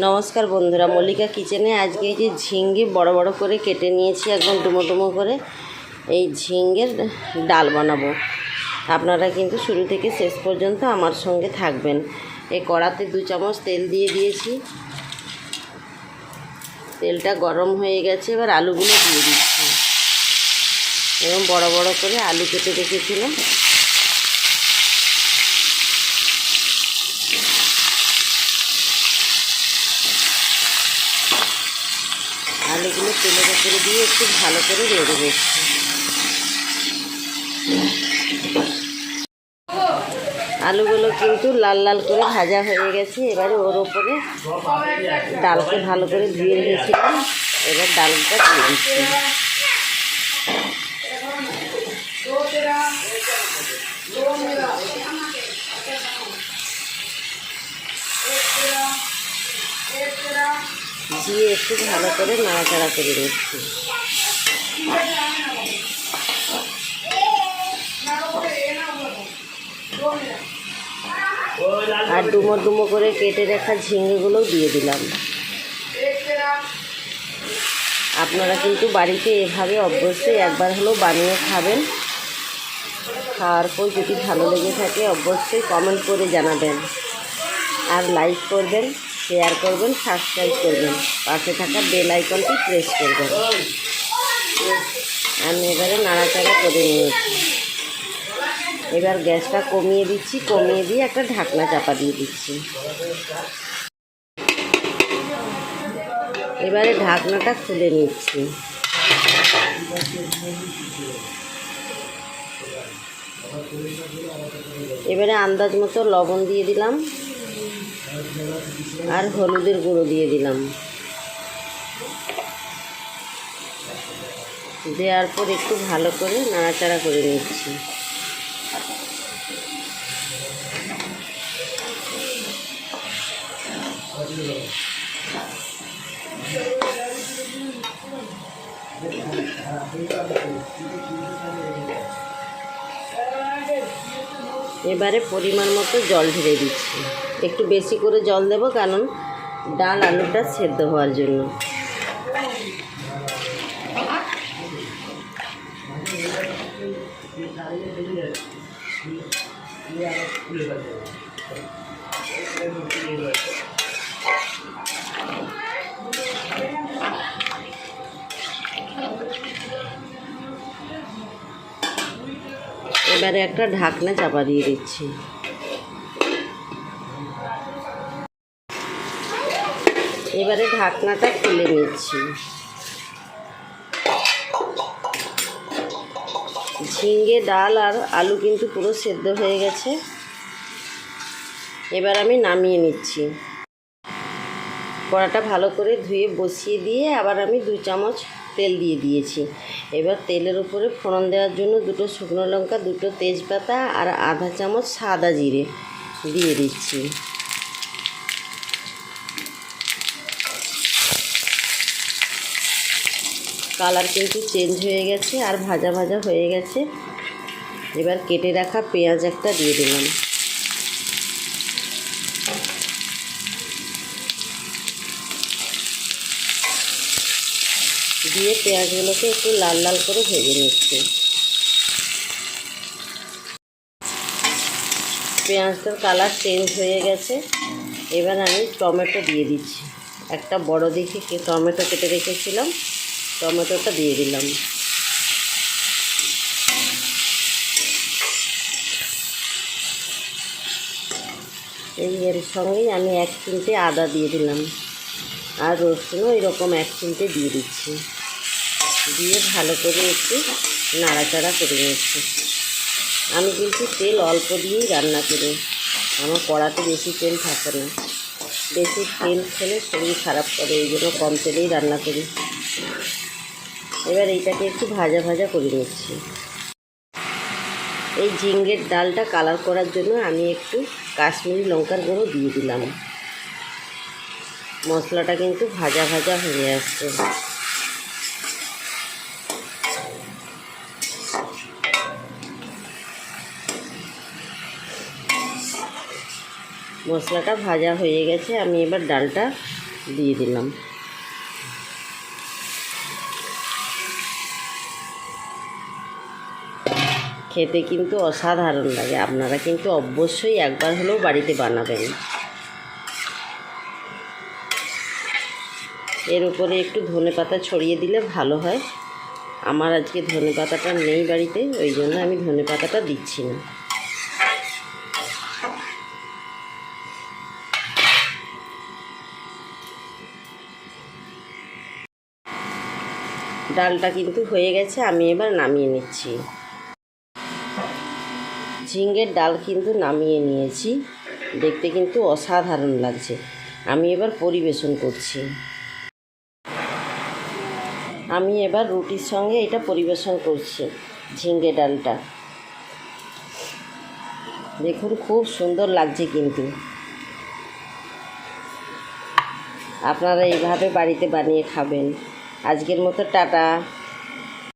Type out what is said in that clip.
নমস্কার বন্ধুরা, মল্লিকা কিচেনে আজকে এই যে ঝিঙ্গে বড় বড় করে কেটে নিয়েছি, একদম ডুমো ডুমো করে। এই ঝিঙ্গের ডাল বানাবো। আপনারা কিন্তু শুরু থেকে শেষ পর্যন্ত আমার সঙ্গে থাকবেন। এই কড়াতে দু চামচ তেল দিয়ে দিয়েছি। তেলটা গরম হয়ে গেছে, এবার আলুগুলো দিয়ে দিচ্ছি। এবং বড় বড় করে আলু কেটে রেখেছিলাম। আলুগুলো তেলের উপরে দিয়ে একটু ভালো করে রেড়ে দিচ্ছি। আলুগুলো কিন্তু লাল লাল করে ভাজা হয়ে গেছে। এবারে ওর ওপরে ডালকে ভালো করে ধুয়ে রেখেছিলাম এবার ডালটা দিয়ে দিচ্ছি। দিয়ে একটু ভালো করে নাড়াচাড়া করে নিচ্ছি। আর ডুমো ডুমো করে কেটে রাখা ঝিঙেগুলোও দিয়ে দিলাম। আপনারা কিন্তু বাড়িতে এভাবে অবশ্যই একবার হলেও বানিয়ে খাবেন। খাওয়ার পর যদি ভালো লেগে থাকে, অবশ্যই কমেন্ট করে জানাবেন। আর লাইক করবেন। শেয়ার করবেন সাবস্ক্রাইব করবেন। পাশে থাকা বেল আইকনটি প্রেস করবেন। আমি এবারে নাড়াচাড়া করে নিয়েছি। এবার গ্যাসটা কমিয়ে দিচ্ছি, কমিয়ে দিয়ে একটা ঢাকনা চাপা দিয়ে দিচ্ছি। এবারে ঢাকনাটা খুলে নিচ্ছি। এবারে আন্দাজ মতো লবণ দিয়ে দিলাম। আর হলুদের গুঁড়ো দিয়ে দিলাম। দেওয়ার পর একটু ভালো করে নাড়াচাড়া করে নিচ্ছি। এবারে পরিমাণ মতো জল ঢেলে দিচ্ছি। একটু বেশি করে জল দেব, কারণ ডাল আলুটা সেদ্ধ হওয়ার জন্য। এবারে একটা ঢাকনা চাপা দিয়ে দিচ্ছি। এবারে ঢাকনাটা খুলে নিচ্ছি। ঝিঙ্গে ডাল আর আলু কিন্তু পুরো সেদ্ধ হয়ে গেছে। এবার আমি নামিয়ে নিচ্ছি। কড়াটা ভালো করে ধুয়ে বসিয়ে দিয়ে আবার আমি দু চামচ তেল দিয়ে দিয়েছি। এবার তেলের উপরে ফোড়ন দেওয়ার জন্য দুটো শুকনো লঙ্কা, দুটো তেজপাতা আর আধা চামচ সাদা জিরে দিয়ে দিচ্ছি। কালার কিন্তু চেঞ্জ হয়ে গেছে আর ভাজা ভাজা হয়ে গেছে। এবার কেটে রাখা পেঁয়াজ একটা দিয়ে দিলাম। দিয়ে পেঁয়াজগুলোকে একটু লাল লাল করে ভেজে নিচ্ছি। পেঁয়াজটার কালার চেঞ্জ হয়ে গেছে। এবার আমি টমেটো দিয়ে দিচ্ছি। একটা বড় দেখে টমেটো কেটে রেখেছিলাম। টমেটোটা দিয়ে দিলাম। এই এর সঙ্গেই আমি এক চিমটে আদা দিয়ে দিলাম। আর রসুনও এরকম এক চিমটে দিয়ে দিচ্ছি। দিয়ে ভালো করে একটু নাড়াচাড়া করে নিচ্ছি। আমি কিন্তু তেল অল্প দিয়েই রান্না করি। আমার কড়াতে বেশি তেল থাকে না। বেশি তেল খেলে শরীর খারাপ করে, এই জন্য কম তেলেই রান্না করি। এবার এইটাকে একটু ভাজা ভাজা করে নিচ্ছি। এই ঝিঙ্গের ডালটা কালার করার জন্য আমি একটু কাশ্মীরি লঙ্কার গুঁড়ো দিয়ে দিলাম। মশলাটা কিন্তু ভাজা ভাজা হয়ে আসছে। মশলাটা ভাজা হয়ে গেছে, আমি এবার ডালটা দিয়ে দিলাম। খেতে কিন্তু অসাধারণ লাগে। আপনারা কিন্তু অবশ্যই একবার হলেও বাড়িতে বানাবেন। এর উপরে একটু ধনে পাতা ছড়িয়ে দিলে ভালো হয়। আমার আজকে ধনে পাতাটা নেই বাড়িতে, ওই জন্য আমি ধনে পাতাটা দিচ্ছি না। ডালটা কিন্তু হয়ে গেছে, আমি এবার নামিয়ে নিচ্ছি। ঝিঙ্গের ডাল কিন্তু নামিয়ে নিয়েছি। দেখতে কিন্তু অসাধারণ লাগছে। আমি এবার পরিবেশন করছি। আমি এবার রুটির সঙ্গে এটা পরিবেশন করছি ঝিঙ্গে ডালটা। দেখুন, খুব সুন্দর লাগছে কিন্তু। আপনারা এইভাবে বাড়িতে বানিয়ে খাবেন। আজকের মতো টাটা।